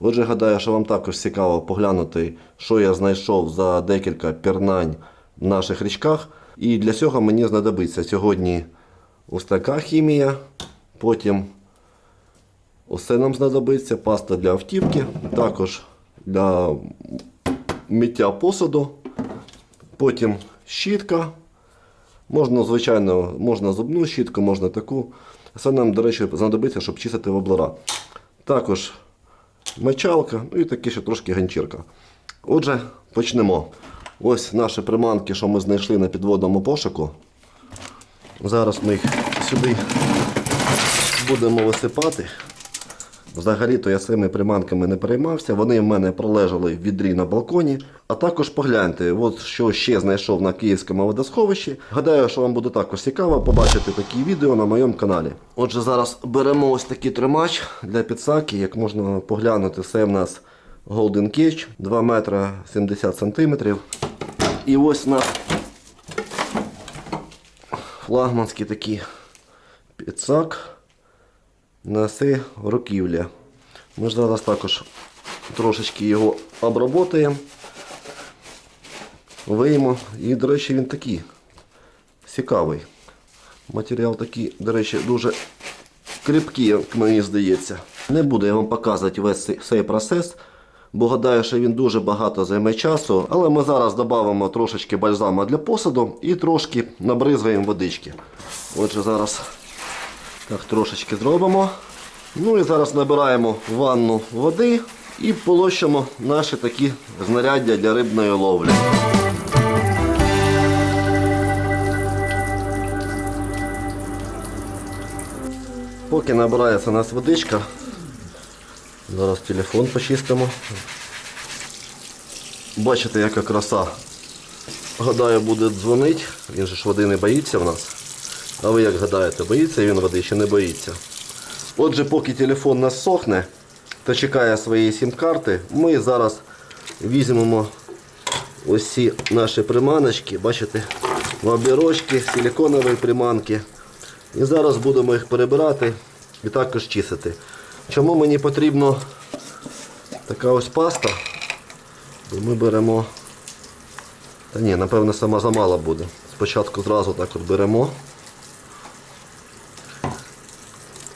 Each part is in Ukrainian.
Отже, гадаю, що вам також цікаво поглянути, що я знайшов за декілька пірнань в наших річках. І для цього мені знадобиться сьогодні ось така хімія, потім усе нам знадобиться, паста для автівки, також для миття посуду, потім щітка. Можна, звичайно, можна зубну щітку, можна таку. Це нам, до речі, знадобиться, щоб чистити воблера. Також мочалка, ну і таке ще трошки ганчірка. Отже, почнемо. Ось наші приманки, що ми знайшли на підводному пошуку. Зараз ми їх сюди будемо висипати. Взагалі-то я цими приманками не переймався. Вони в мене пролежали в відрі на балконі. А також погляньте, от що ще знайшов на київському водосховищі. Гадаю, що вам буде також цікаво побачити такі відео на моєму каналі. Отже, зараз беремо ось такий тримач для підсаки. Як можна поглянути, це в нас Golden Cage 2 метра 70 сантиметрів. І ось у нас флагманський такий підсак. Наси руківля. Ми ж зараз також трошечки його обработаємо, виймо. І, до речі, він такий цікавий. Матеріал такий, до речі, дуже кріпкий, як мені здається. Не буду я вам показувати весь цей- процес, бо гадаю, що він дуже багато займе часу. Але ми зараз додамо трошечки бальзаму для посуду і трошки набризгаємо водички. Отже, зараз так, трошечки зробимо. Ну і зараз набираємо ванну води і полощимо наші такі знаряддя для рибної ловлі. Поки набирається у нас водичка, зараз телефон почистимо. Бачите, яка краса. Гадаю, буде дзвонити. Він же ж води не боїться в нас. А ви як гадаєте, боїться він води чи не боїться? Отже, поки телефон нас сохне та чекає своєї сім-карти, ми зараз візьмемо ось наші приманочки, бачите, обірочки, силиконові приманки. І зараз будемо їх перебирати і також чистити. Чому мені потрібна така ось паста? Бо Ми беремо. Та ні, напевно, сама замала буде. Спочатку зразу так от беремо.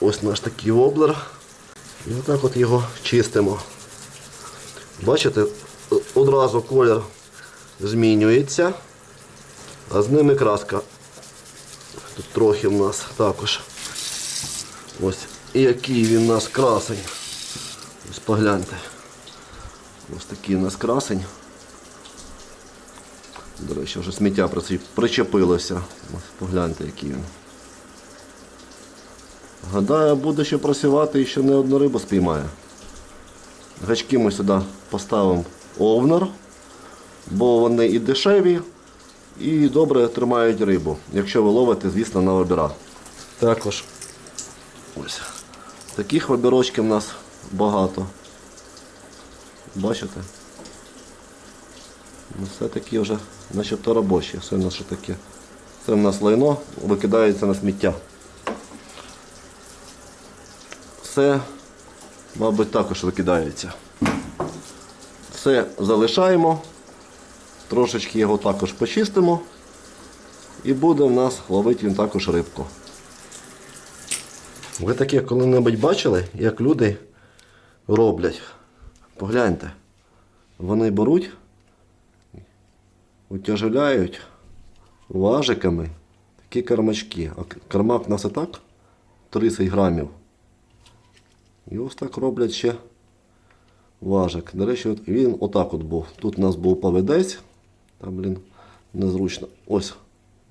Ось наш такий воблер. І отак от його чистимо. Бачите, одразу колір змінюється, а з ними краска. Тут трохи в нас також. Ось. І який він у нас красень. Ось погляньте. Ось такий у нас красень. До речі, вже сміття причепилося. Ось погляньте, який він. Гадаю, буде ще працювати і ще не одну рибу спіймає. Гачки ми сюди поставимо овнер, бо вони і дешеві, і добре тримають рибу, якщо ви ловите, звісно, на обіра. Також ось таких обірочків у нас багато. Бачите? Ну, все такі вже начебто робочі. Все що таке. Це в нас лайно викидається на сміття. Це, мабуть, також викидається. Все залишаємо. Трошечки його також почистимо. І буде в нас ловити він також рибку. Ви таке коли-небудь бачили, як люди роблять? Погляньте. Вони беруть, утяжеляють важиками такі кармачки. А кармак у нас і так 30 грамів. І ось так роблять ще важик. До речі, от він отак от був. Тут у нас був поведець. Там, блін, незручно. Ось,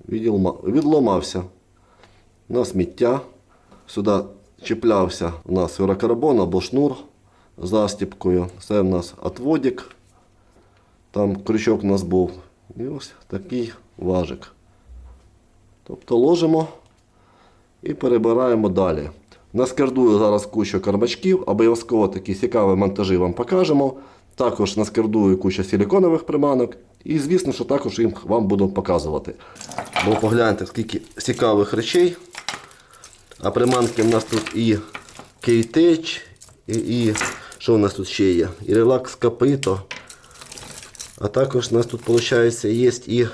відломався на сміття. Сюди чіплявся у нас ферокарбон або шнур застіпкою. Це у нас отводик. Там крючок у нас був. І ось такий важик. Тобто ложимо і перебираємо далі. Наскердую зараз кучу карбачків, обов'язково такі цікаві монтажі вам покажемо. Також наскердую кучу силиконових приманок. І звісно, що також їм вам буду показувати. Бо погляньте, скільки цікавих речей. А приманки в нас тут і Кейтеч, і, і Що у нас тут ще є? І релакс капито. А також у нас тут, виходить, є і.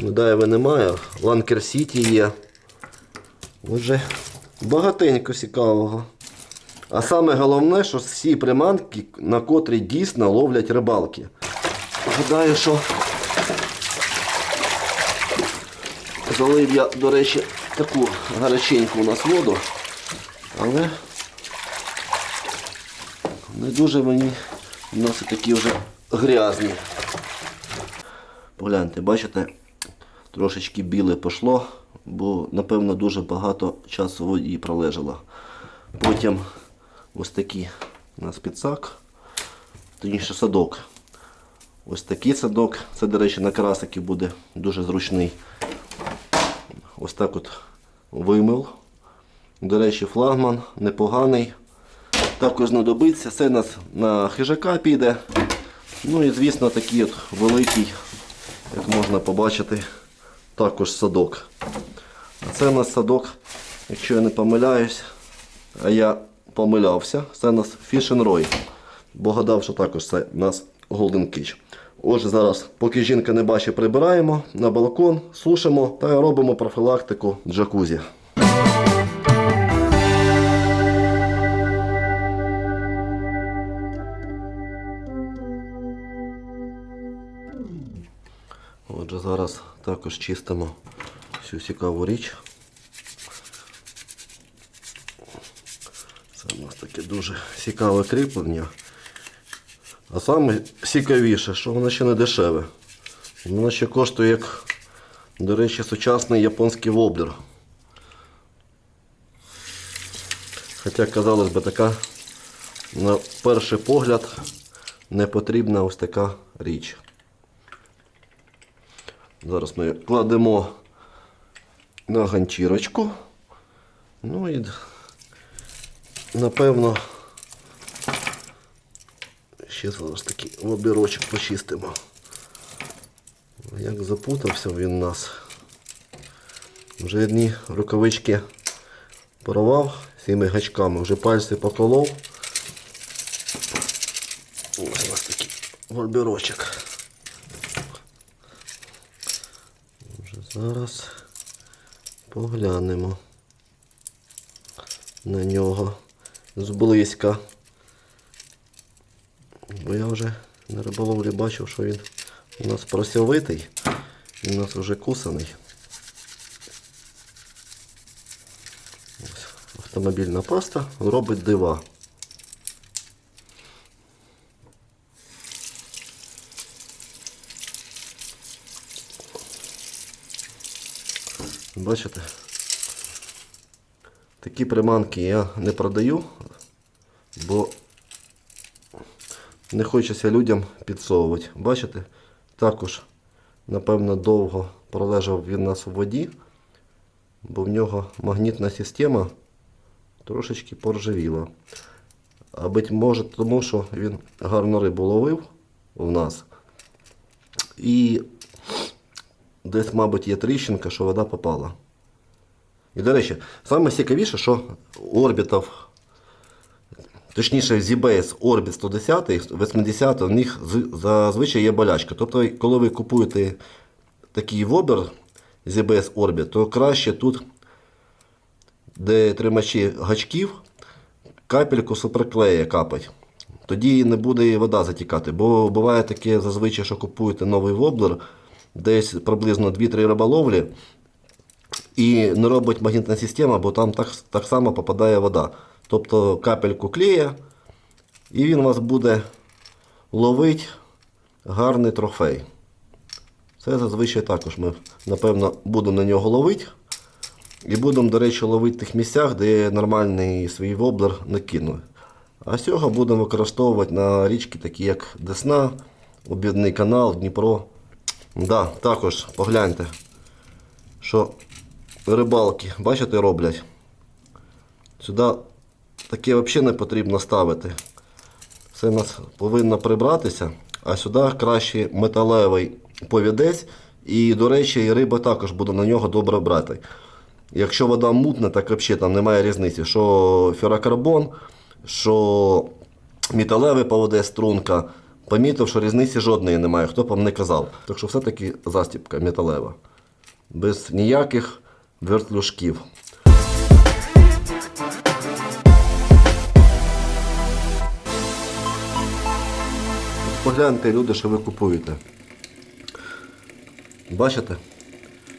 Ну, Дайва немає. Ланкер Сіті є. Отже, багатенько цікавого. А саме головне, що всі приманки, на котрі дійсно ловлять рибалки. Гадаю, що залив я, до речі, таку гаряченьку у нас воду, але не дуже мені носить такі вже грязні. Погляньте, бачите, трошечки біле пішло, бо напевно дуже багато часу воді пролежало. Потім ось такий у нас підсак, точніше садок. Ось такий садок. Це, до речі, на карасики буде дуже зручний. Ось так от вимил. До речі, флагман непоганий. Також знадобиться. Це нас на хижака піде. Ну і звісно такий от великий, як можна побачити, також садок. Це у нас садок, якщо я не помиляюсь, а я помилявся, це у нас and Roy. Бо гадав, що також це у нас Golden Kitch. Отже, зараз, поки жінка не бачить, прибираємо на балкон, сушимо та робимо профілактику джакузі. Отже, зараз також чистимо всю цікаву річ. Це у нас таке дуже цікаве кріплення. А саме цікавіше, що воно ще не дешеве. Воно ще коштує як, до речі, сучасний японський воблер. Хоча, казалось би, така на перший погляд не потрібна ось така річ. Зараз ми кладемо на ганчірочку. Ну і напевно ще зараз такий лобірочок почистимо. Як запутався він у нас. Вже одні рукавички порвав цими гачками, вже пальці поколов. Ось у нас такий вольбірочок. Вже зараз поглянемо на нього зблизька. Бо я вже на риболовлі бачив, що він у нас просьовитий, він у нас вже кусаний. Ось, автомобільна паста робить дива. Бачите? Такі приманки я не продаю, бо не хочеться людям підсовувати. Бачите? Також, напевно, довго пролежав він нас у воді, бо в нього магнітна система трошечки поржавіла. А бить може тому, що він гарно рибу ловив у нас. І десь, мабуть, є тріщинка, що вода попала. І, до речі, саме цікавіше, що орбітів Точніше, ZBS Orbit 110, 80, у них зазвичай є болячка. Тобто, коли ви купуєте такий вобер ZBS Orbit, то краще тут, де тримачі гачків, капельку суперклея капать. Тоді не буде і вода затікати. Бо буває таке зазвичай, що купуєте новий воблер, десь приблизно 2-3 риболовлі, і не робить магнітна система, бо там так, так само попадає вода. Тобто капельку клея, і він у вас буде ловити гарний трофей. Це зазвичай також ми, напевно, будемо на нього ловити. І будемо, до речі, ловити в тих місцях, де нормальний свій воблер не кинули. А цього будемо використовувати на річки, такі як Десна, Обідний канал, Дніпро. Да, також погляньте, що рибалки, бачите, роблять. Сюди таке взагалі не потрібно ставити. Все у нас повинно прибратися, а сюди краще металевий повідець. І, до речі, риба також буде на нього добре брати. Якщо вода мутна, так взагалі там немає різниці, що ферокарбон, що металевий поводе струнка. Помітив, що різниці жодної немає, хто б вам не казав. Так що все-таки застіпка металева. Без ніяких вертлюжків. Погляньте, люди, що ви купуєте. Бачите?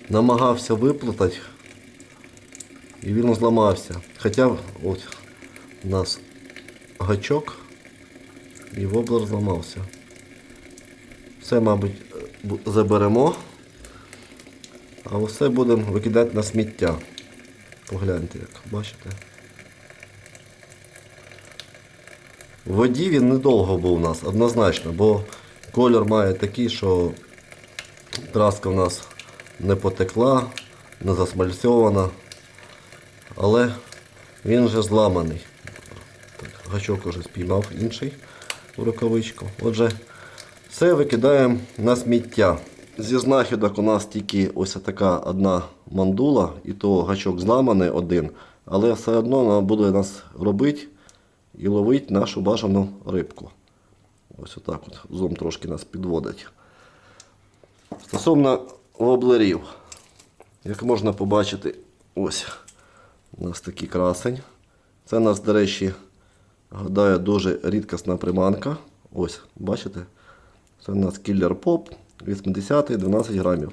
Намагався виплутати і він зламався. Хоча от у нас гачок і воблер зламався. Все, мабуть, заберемо, а все будемо викидати на сміття. Погляньте, як бачите. В воді він недовго був у нас, однозначно, бо колір має такий, що краска в нас не потекла, не засмальцьована, але він вже зламаний. Так, гачок уже спіймав інший у рукавичку. Отже, все викидаємо на сміття. Зі знахідок у нас тільки ось така одна мандула, і то гачок зламаний один, але все одно вона буде нас робити і ловить нашу бажану рибку. Ось отак от. Зум трошки нас підводить. Стосовно воблерів, як можна побачити, ось у нас такий красень. Це у нас, до речі, гадаю, дуже рідкісна приманка. Ось, бачите? Це у нас кіллер поп 80 12 грамів.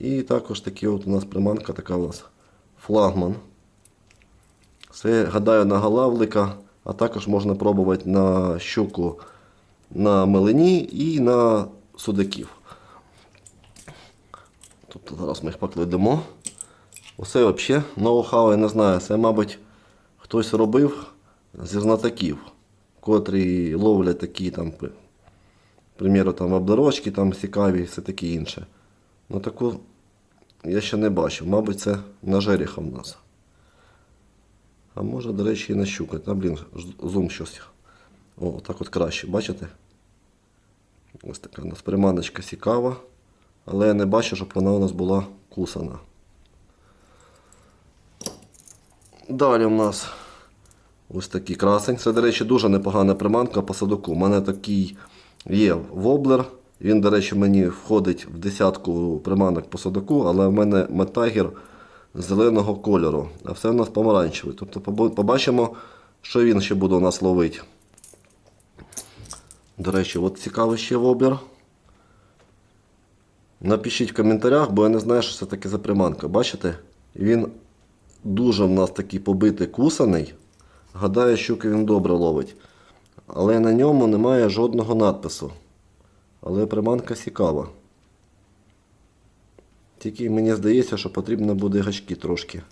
І також такі от у нас приманка, така у нас флагман. Це, гадаю, на галавлика, а також можна пробувати на щуку на мелені і на судаків. Тобто зараз ми їх покладемо. Усе взагалі ноу-хау, я не знаю. Це, мабуть, хтось робив зі знатоків, котрі ловлять такі там, приміру, там обдорожки там цікаві все таке інше. Ну таку я ще не бачив. Мабуть, це на жереха в нас. А може, до речі, і на щука. Та, блін, зум щось. О, так от краще, бачите? Ось така у нас приманочка цікава. Але я не бачу, щоб вона у нас була кусана. Далі у нас ось такий красень. Це, до речі, дуже непогана приманка по садоку. У мене такий є воблер. Він, до речі, мені входить в десятку приманок по садоку, але в мене метагір зеленого кольору, а все у нас помаранчевий. Тобто побачимо, що він ще буде у нас ловити. До речі, от цікавий ще воблер. Напишіть в коментарях, бо я не знаю, що це таке за приманка. Бачите? Він дуже в нас такий побитий кусаний. Гадаю, щуки він добре ловить. Але на ньому немає жодного надпису. Але приманка цікава. Тільки мені здається, що потрібно буде гачки трошки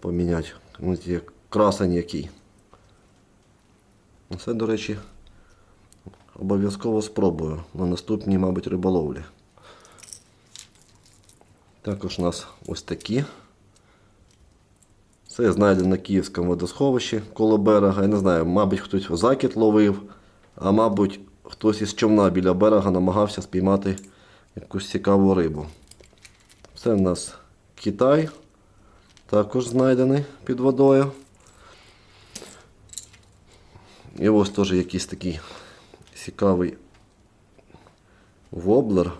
поміняти. Ну, ті красень який. Ну, Це, до речі, обов'язково спробую на наступній, мабуть, риболовлі. Також у нас ось такі. Це знайдено на Київському водосховищі коло берега. Я не знаю, мабуть, хтось закид ловив, а мабуть, хтось із човна біля берега намагався спіймати якусь цікаву рибу. Це в нас Китай, також знайдений під водою. І ось теж якийсь такий цікавий воблер.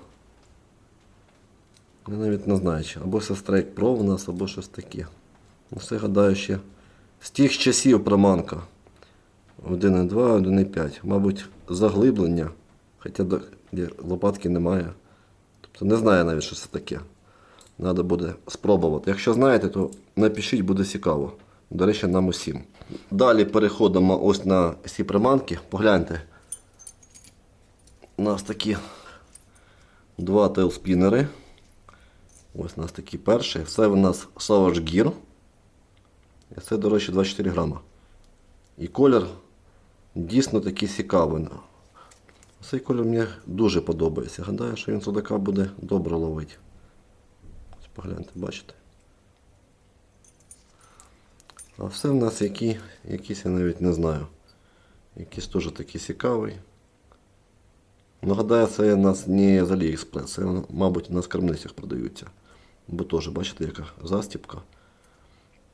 Я навіть не знаю, або Strike Pro у нас, або щось таке. Ну, Все гадаю ще з тих часів приманка. 1,2, 1,5. Мабуть, заглиблення. Хоча лопатки немає. Тобто не знаю навіть, що це таке. Треба буде спробувати. Якщо знаєте, то напишіть, буде цікаво. До речі, нам усім. Далі переходимо ось на ці приманки. Погляньте. У нас такі два тейлспінери. Ось у нас такі перші. Це у нас Savage Gear. Це, до речі, 24 грама. І колір дійсно такий цікавий. Цей колір мені дуже подобається. Гадаю, що він судака буде добре ловити. Ось Погляньте, бачите. А все в нас які, якісь я навіть не знаю. Якийсь теж такий цікавий. Ну, гадаю, це у нас не з AliExpress, це, мабуть, на скарбницях продаються. Бо теж, бачите, яка застіпка.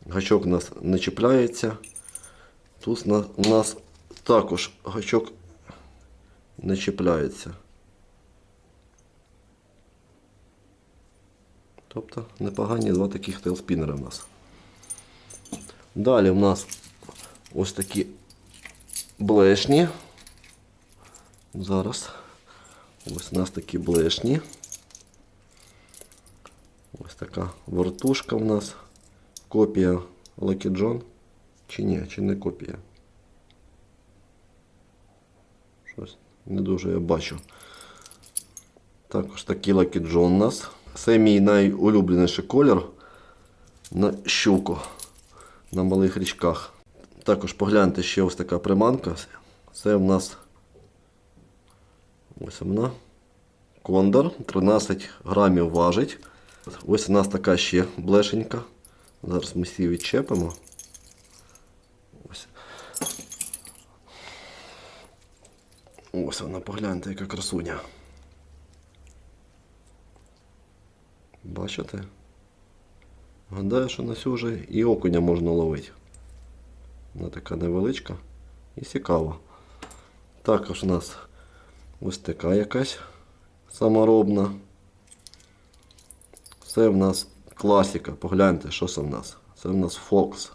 Гачок у нас не чіпляється. Тут у нас також гачок не чіпляється. Тобто непогані два таких тейлспінери в нас. Далі в нас ось такі блешні. Зараз. Ось у нас такі блешні. Ось така вертушка в нас. Копія Lucky John. Чи ні, чи не копія? Щось не дуже я бачу. Також такий Lucky John у нас. Це мій найулюбленіший колір на щуку на малих річках. Також погляньте ще ось така приманка. Це в нас ось вона. Кондор 13 грамів важить. Ось у нас така ще блешенька. Зараз ми всі відчепимо. Ось. Ось вона, погляньте, яка красуня. Бачите? Гадаю, що на цю вже і окуня можна ловити. Вона така невеличка і цікава. Також у нас ось така якась саморобна. Це в нас класика. Погляньте, що це в нас. Це в нас Fox.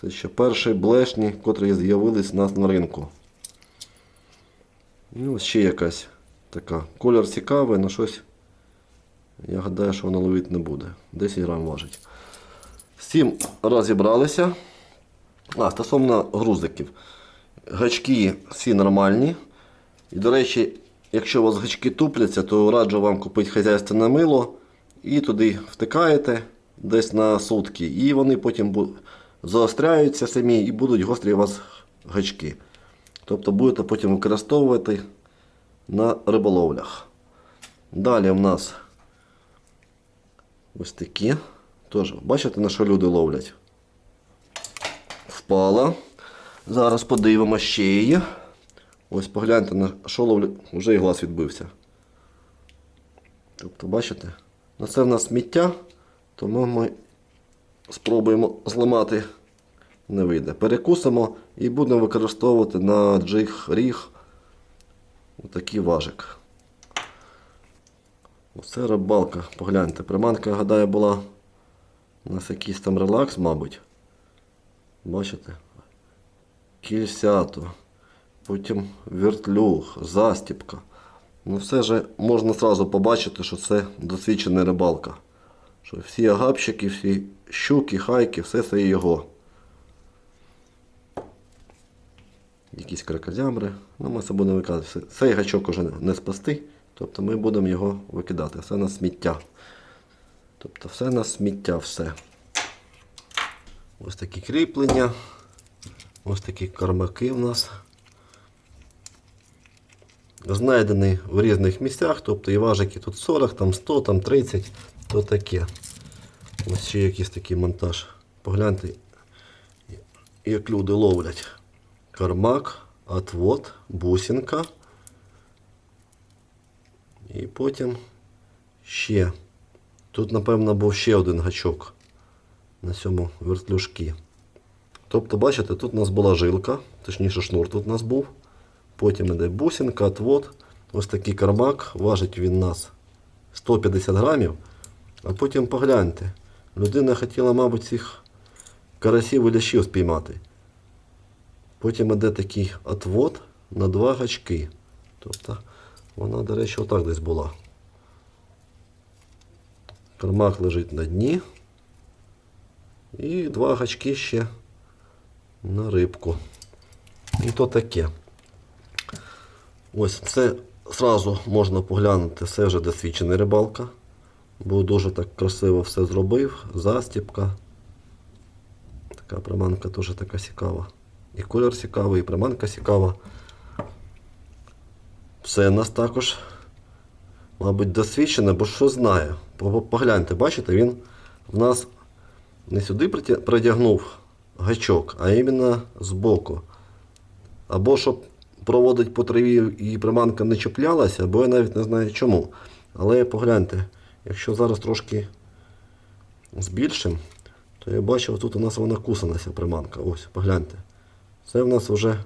Це ще перші блешні, котрі з'явились у нас на ринку. І ось ще якась така. Колір цікавий, але щось. Я гадаю, що воно ловити не буде. 10 грам важить. З розібралися. А, стосовно грузиків. Гачки всі нормальні. І, до речі, якщо у вас гачки тупляться, то раджу вам купити хазяйственне мило і туди втикаєте десь на сутки. І вони потім заостряються самі і будуть гострі у вас гачки. Тобто будете потім використовувати на риболовлях. Далі в нас ось такі. Тож, бачите, на що люди ловлять? Впала. Зараз подивимо ще її. Ось погляньте на що ловлю. Вже і глаз відбився. Тобто, бачите? На це в нас сміття, тому ми спробуємо зламати. Не вийде. Перекусимо і будемо використовувати на джиг ріг отакий важик. Оце рибалка. Погляньте. Приманка, гадаю, була у нас якийсь там релакс, мабуть. Бачите? Кільсято. Потім вертлюг, застіпка. Ну все же можна одразу побачити, що це досвідчена рибалка. Що всі агапщики, всі щуки, хайки, все це його. Якісь кракозябри. Ну, ми це будемо викидати. Цей гачок уже не спасти, тобто ми будемо його викидати. Все на сміття. Тобто все на сміття, все. Ось такі кріплення. Ось такі кармаки в нас. Знайдені в різних місцях, тобто і важики тут 40, там 100, там 30, то таке. Ось ще якийсь такий монтаж. Погляньте, як люди ловлять. Кармак, отвод, бусинка. І потім ще. Тут, напевно, був ще один гачок на цьому вертлюжки. Тобто, бачите, тут у нас була жилка, точніше шнур тут у нас був. Потім іде бусинка, отвод. Ось такий кармак. Важить він нас 150 грамів. А потім погляньте. Людина хотіла, мабуть, цих карасів і лящів спіймати. Потім іде такий отвод на два гачки. Тобто вона, до речі, отак десь була. Кармак лежить на дні. І два гачки ще на рибку. І то таке. Ось це зразу можна поглянути, це вже досвідчений рибалка. Бо дуже так красиво все зробив. Застіпка. Така приманка теж така цікава. І колір цікавий, і приманка цікава. Все у нас також, мабуть, досвідчене, бо що знає. Погляньте, бачите, він в нас не сюди притя- притягнув гачок, а іменно збоку. Або щоб проводить по траві і приманка не чіплялася, або я навіть не знаю чому. Але погляньте, якщо зараз трошки збільшим, то я бачив, тут у нас вона кусаната приманка. Ось, погляньте. Це в нас вже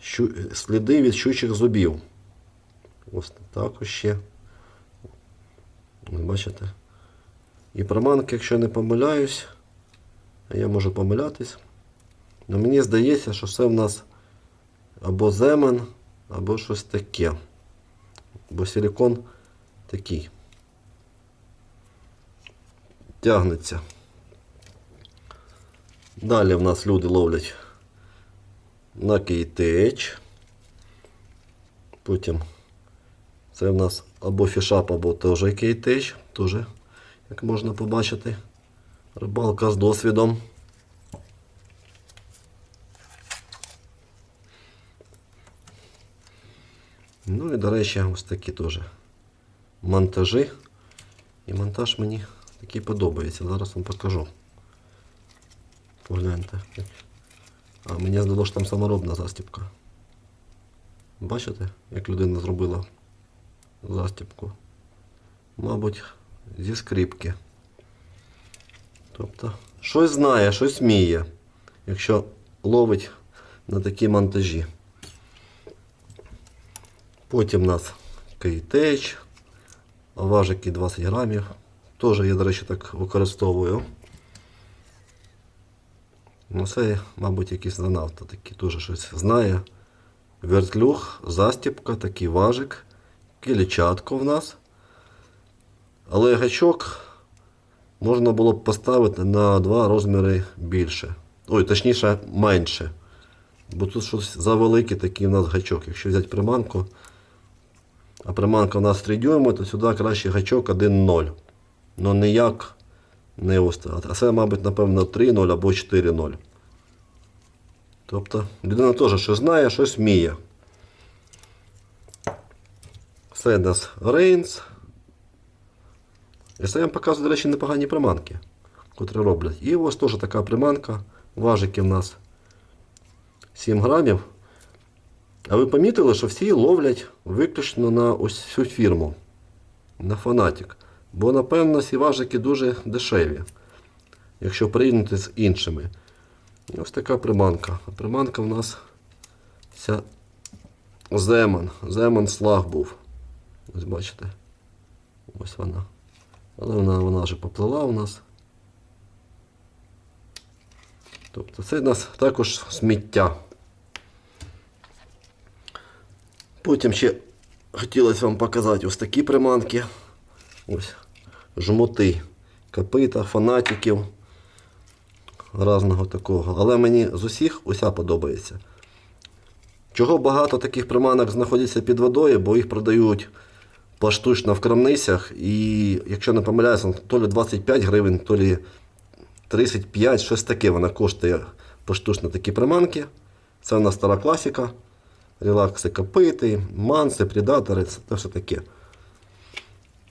щу... сліди від щучих зубів. Ось також ще. Бачите? І приманки, якщо не помиляюсь, я можу помилятись. Ну, мені здається, що це в нас або земен, або щось таке. Бо силикон такий. Тягнеться. Далі в нас люди ловлять на кейтеч. Потім це в нас або фішап, або теж кейтеч. Теж, як можна побачити, рибалка з досвідом. Ну і, до речі, ось такі теж монтажі. І монтаж мені такий подобається. Зараз вам покажу. Погляньте. А мені здалося, що там саморобна застібка. Бачите, як людина зробила застібку? Мабуть, зі скрипки. Тобто, щось знає, щось вміє, якщо ловить на такі монтажі. Потім у нас кейтеч, важики 20 грамів. Теж я, до речі, так використовую. Ну, це, мабуть, якийсь занавто такий теж щось знає. Вертлюг, застіпка, такий важик, кілічатко в нас. Але гачок можна було б поставити на два розміри більше. Ой, точніше, менше. Бо тут щось завеликий такий у нас гачок. Якщо взяти приманку, а приманка у нас 3 дюйми, то сюди краще гачок 1,0. Ну ніяк не ось. А це, мабуть, напевно, 3,0 або 4,0. Тобто людина теж щось знає, щось вміє. Це у нас рейнс. І це я вам показую, до речі, непогані приманки, котрі роблять. І ось теж така приманка. Важики в нас 7 грамів. А ви помітили, що всі ловлять виключно на ось цю фірму, на Фанатік. Бо, напевно, ці важики дуже дешеві, якщо порівняти з іншими. І ось така приманка. А приманка в нас ця Земан. Земан слаг був. Ось бачите. Ось вона. Але вона, вона вже поплила у нас. Тобто це у нас також сміття. Потім ще хотілося вам показати ось такі приманки. Ось жмоти, копита, фанатиків. Разного такого. Але мені з усіх уся подобається. Чого багато таких приманок знаходяться під водою, бо їх продають поштучно в крамницях. І, якщо не помиляюся, то лі 25 гривень, то лі 35, щось таке вона коштує поштучно такі приманки. Це у нас стара класика. Релакси копити, манси, предатори, це все таке.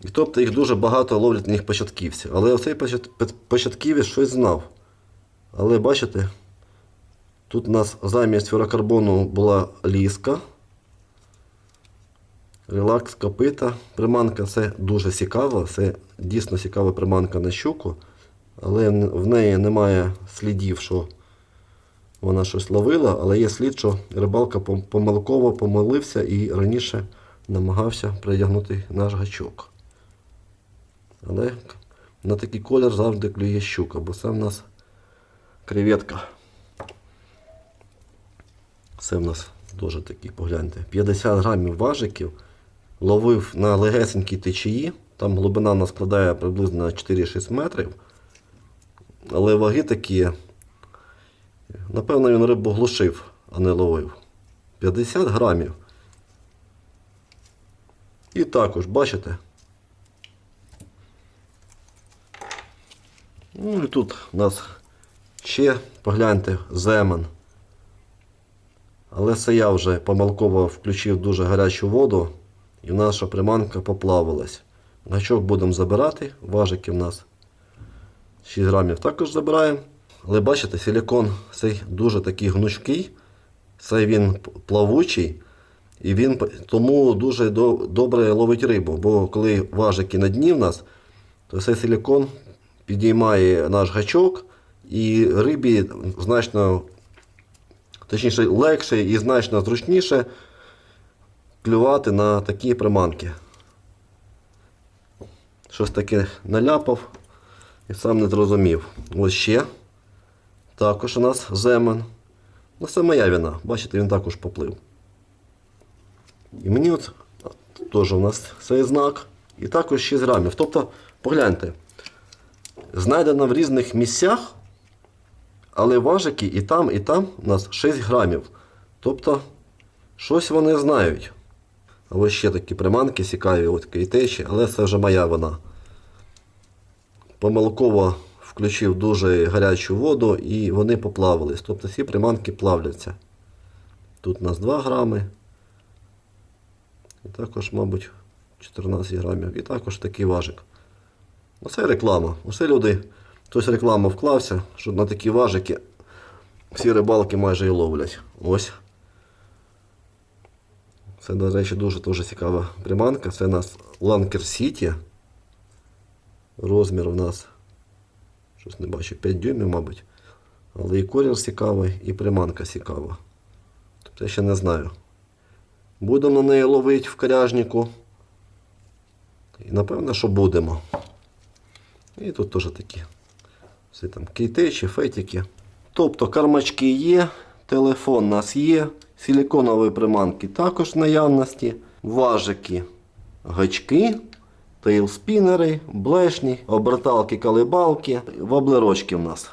І тобто їх дуже багато ловлять на них початківці. Але оцей почат- початківець щось знав. Але бачите, тут у нас замість ферокарбону була ліска. Релакс копита. Приманка це дуже цікаво, це дійсно цікава приманка на щуку, але в неї немає слідів, що вона щось ловила, але є слід, що рибалка помилково помилився і раніше намагався притягнути наш гачок. Але на такий колір завжди клює щука, бо це в нас креветка. Це в нас дуже такий, погляньте, 50 грамів важиків. Ловив на легесенькій течії. Там глибина у складає приблизно 4-6 метрів. Але ваги такі. Напевно, він рибу глушив, а не ловив. 50 грамів. І також, бачите? Ну і тут у нас ще, погляньте, земен. Але це я вже помилково включив дуже гарячу воду і наша приманка поплавилась. Гачок будемо забирати, важики в нас 6 грамів також забираємо. Але бачите, силікон цей дуже такий гнучкий, цей він плавучий, і він тому дуже добре ловить рибу. Бо коли важики на дні в нас, то цей силікон підіймає наш гачок і рибі значно точніше легше і значно зручніше клювати на такі приманки. Щось таке наляпав і сам не зрозумів. Ось ще. Також у нас земен. Ну, це моя вина. Бачите, він також поплив. І мені от теж у нас цей знак. І також 6 грамів. Тобто, погляньте, знайдено в різних місцях, але важики і там, і там у нас 6 грамів. Тобто, щось вони знають. А ось ще такі приманки цікаві, от кейтечі, але це вже моя вина. Помилково включив дуже гарячу воду і вони поплавились. Тобто ці приманки плавляться. Тут у нас 2 грами. І також, мабуть, 14 грамів. І також такий важик. Оце реклама. Усе люди, хтось рекламу вклався, що на такі важики всі рибалки майже і ловлять. Ось. Це, до речі, дуже дуже цікава приманка. Це у нас Lanker City. Розмір у нас, щось не бачу, 5 дюймів, мабуть. Але і колір цікавий, і приманка цікава. Тобто я ще не знаю. Будемо на неї ловити в коряжнику. І напевно, що будемо. І тут теж такі. Всі там кейтечі, фетики. Тобто кармачки є, телефон у нас є, силіконові приманки також в наявності, важики, гачки, тейлспінери, блешні, оберталки, калибалки, воблерочки в нас.